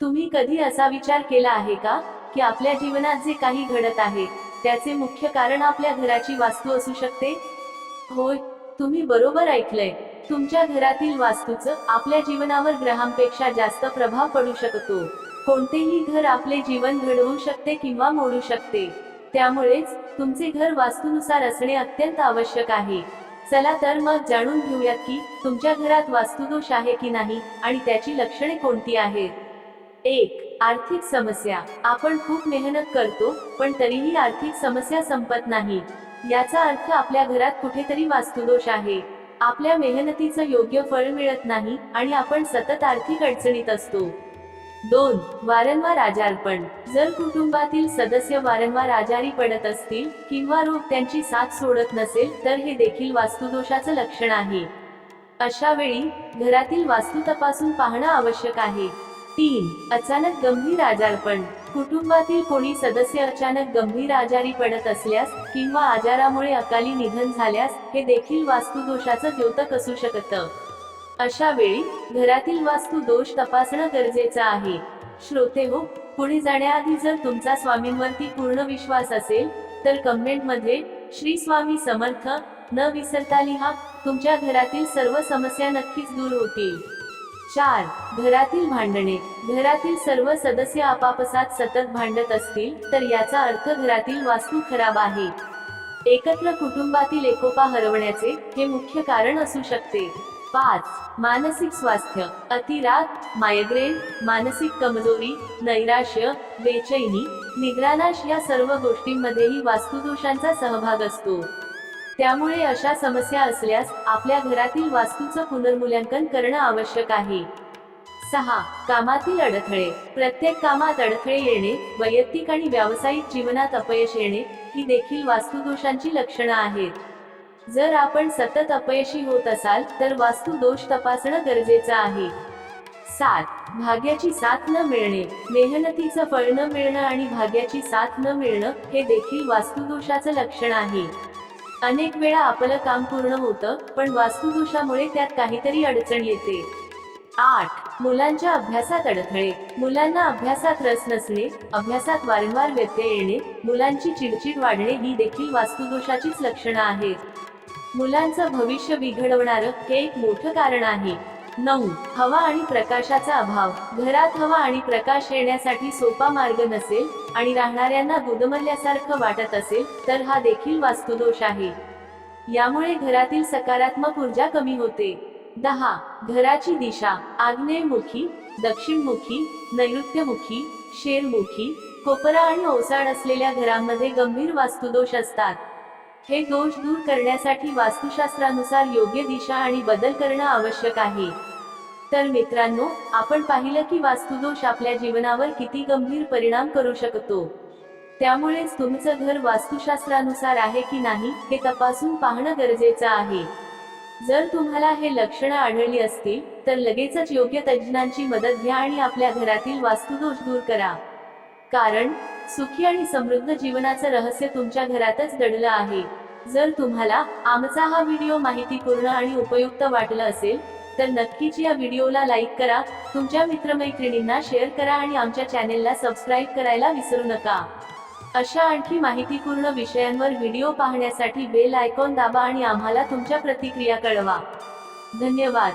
तुम्ही कधी असा विचार केला आहे का की आपल्या जीवनात जे काही घडत आहे त्याचे मुख्य कारण आपल्या घराची वास्तू असू शकते? होय तुम्ही बरोबर ऐकलंय. तुमच्या घरातील वास्तूचं आपल्या जीवनावर ग्रहांपेक्षा जास्त प्रभाव पडू शकतो. कोणतेही घर आपले जीवन घडवू शकते किंवा मोडू शकते. त्यामुळेच तुमचे घर वास्तूनुसार असणे अत्यंत आवश्यक आहे. चला तर मग जाणून घेऊयात की तुमच्या घरात वास्तुदोष आहे की नाही आणि त्याची लक्षणे कोणती आहेत? एक आर्थिक समस्या. आपण खूप मेहनत करतो पण तरीही आर्थिक समस्या संपत नाही. याचा अर्थ आपल्या घरात कुठेतरी वास्तुदोष आहे. आपल्या मेहनतीचं योग्य फळ मिळत नाही आणि आपण सतत आर्थिक अडचणीत असतो. दोन वारंवार आजारपण. जर कुटुंबातील सदस्य वारंवार आजारी पडत असतील किंवा रोग त्यांची साथ सोडत नसेल तर हे देखील वास्तुदोषाचं लक्षण आहे. अशा वेळी घरातील वास्तू तपासून पाहणं आवश्यक आहे. तीन अचानक गंभीर आजारपण. कुटुंबातील कोणी सदस्य अचानक गंभीर आजारी पडत असल्यास किंवा आजारामुळे अकाली निधन झाल्यास हे देखील वास्तुदोषाचं द्योतक असू शकतं. अशा वेळी घरातील वास्तू दोष तपासणं गरजेचं आहे. श्रोते हो पुढे जाण्याआधी जर तुमचा स्वामींवरती पूर्ण विश्वास असेल तर कमेंटमध्ये श्री स्वामी समर्थ न विसरता लिहा तुमच्या घरातील सर्व समस्या नक्कीच दूर होतील. चार घरातील भांडणे. घरातील सर्व सदस्य आपापसात सतत भांडत असतील तर याचा अर्थ घरातील वास्तू खराब आहे. एकत्र कुटुंबातील एकोपा हरवण्याचे हे मुख्य कारण असू शकते. पाच मानसिक स्वास्थ्य. अतिराग मायग्रेन मानसिक कमजोरी नैराश्य बेचैनी निद्रानाश या सर्व गोष्टींमध्येही वास्तुदोषांचा सहभाग असतो. त्यामुळे अशा समस्या असल्यास आपल्या घरातील वास्तूचं पुनर्मूल्यांकन करणं आवश्यक आहे. सहा. कामातील अडथळे. प्रत्येक कामात अडथळे येणे वैयक्तिक आणि व्यावसायिक जीवनात अपयश येणे ही देखील वास्तुदोषांची लक्षणं आहेत. जर आपण सतत अपयशी होत असाल तर वास्तू दोष तपासणं गरजेचं आहे. सात. भाग्याची साथ न मिळणे. मेहनतीचं फळ न मिळणं आणि भाग्याची साथ न मिळणं हे देखील वास्तुदोषाचं लक्षण आहे. अनेक वेळा आपलं काम पूर्ण होतं पण वास्तुदोषामुळे त्यात काहीतरी अडचण येते. आठ. मुलांच्या अभ्यासात अडथळे. मुलांना अभ्यासात रस नसणे अभ्यासात वारंवार व्यत्यय येणे मुलांची चिडचिड वाढणे ही देखील वास्तुदोषाचीच लक्षणं आहेत. मुलांचं भविष्य बिघडवणारं हे एक मोठं कारण आहे. नऊ. हवा आणि प्रकाशाचा अभाव. घरात हवा आणि प्रकाश येण्यासाठी सोपा मार्ग नसेल आणि राहणाऱ्यांना गुदमरल्यासारखं वाटत असेल तर हा देखील वास्तुदोष आहे. यामुळे घरातील सकारात्मक ऊर्जा कमी होते. दहा. घराची दिशा. आग्नेयमुखी दक्षिणमुखी नैऋत्यमुखी शेरमुखी कोपरा आणि ओसाड असलेल्या घरांमध्ये गंभीर वास्तुदोष असतात. हे दोष दूर करण्यासाठी वास्तुशास्त्रानुसार योग्य दिशा आणि बदल करणं आवश्यक आहे. तर मित्रांनो आपण पाहिलं की वास्तुदोष आपल्या जीवनावर किती गंभीर परिणाम करू शकतो. त्यामुळेच तुमचं घर वास्तुशास्त्रानुसार आहे की नाही हे तपासून पाहणं गरजेचं आहे. जर तुम्हाला हे लक्षणं आढळली असतील तर लगेचच योग्य तज्ज्ञांची मदत घ्या आणि आपल्या घरातील वास्तुदोष दूर करा. कारण सुखी आणि समृद्ध जीवनाचं रहस्य तुमच्या घरातच दडलं आहे. जर तुम्हाला आमचा हा व्हिडिओ माहितीपूर्ण आणि उपयुक्त वाटला असेल तर नक्कीच या व्हिडिओला लाईक करा तुमच्या मित्रमैत्रिणींना शेअर करा आणि आमच्या चॅनेलला सबस्क्राईब करायला विसरू नका. अशा आणखी माहितीपूर्ण विषयांवर व्हिडिओ पाहण्यासाठी बेल आयकॉन दाबा आणि आम्हाला तुमच्या प्रतिक्रिया कळवा. धन्यवाद.